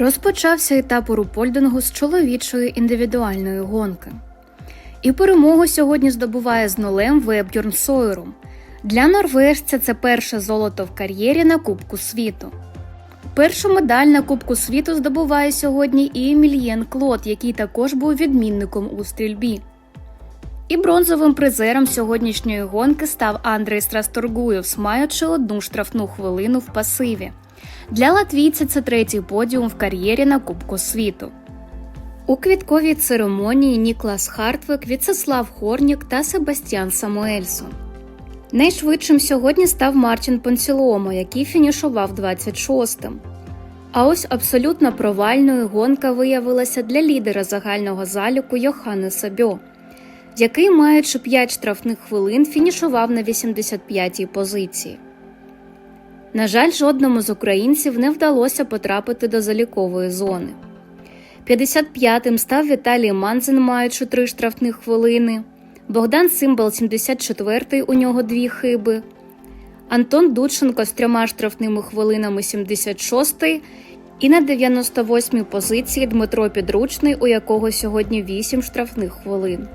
Розпочався етап Рупольдингу з чоловічої індивідуальної гонки. І перемогу сьогодні здобуває з нулем Веб'юрн Сойрум. Для норвежця це перше золото в кар'єрі на Кубку світу. Першу медаль на Кубку світу здобуває сьогодні і Емільєн Клод, який також був відмінником у стрільбі. І бронзовим призером сьогоднішньої гонки став Андрей Страсторгуєвс, маючи одну штрафну хвилину в пасиві. Для латвійця це третій подіум в кар'єрі на Кубку світу. У квітковій церемонії Ніклас Хартвек, Віцеслав Хорнік та Себастьян Самуельсон. Найшвидшим сьогодні став Мартін Понсіломо, який фінішував 26-м. А ось абсолютно провальною гонка виявилася для лідера загального заліку Йоханнеса Бьо, який, маючи 5 штрафних хвилин, фінішував на 85-й позиції. На жаль, жодному з українців не вдалося потрапити до залікової зони. 55-м став Віталій Манзен, маючи 3 штрафних хвилини. Богдан Симбал 74-й, у нього дві хиби. Антон Дудченко з трьома штрафними хвилинами 76-й. І на 98-й позиції Дмитро Підручний, у якого сьогодні 8 штрафних хвилин.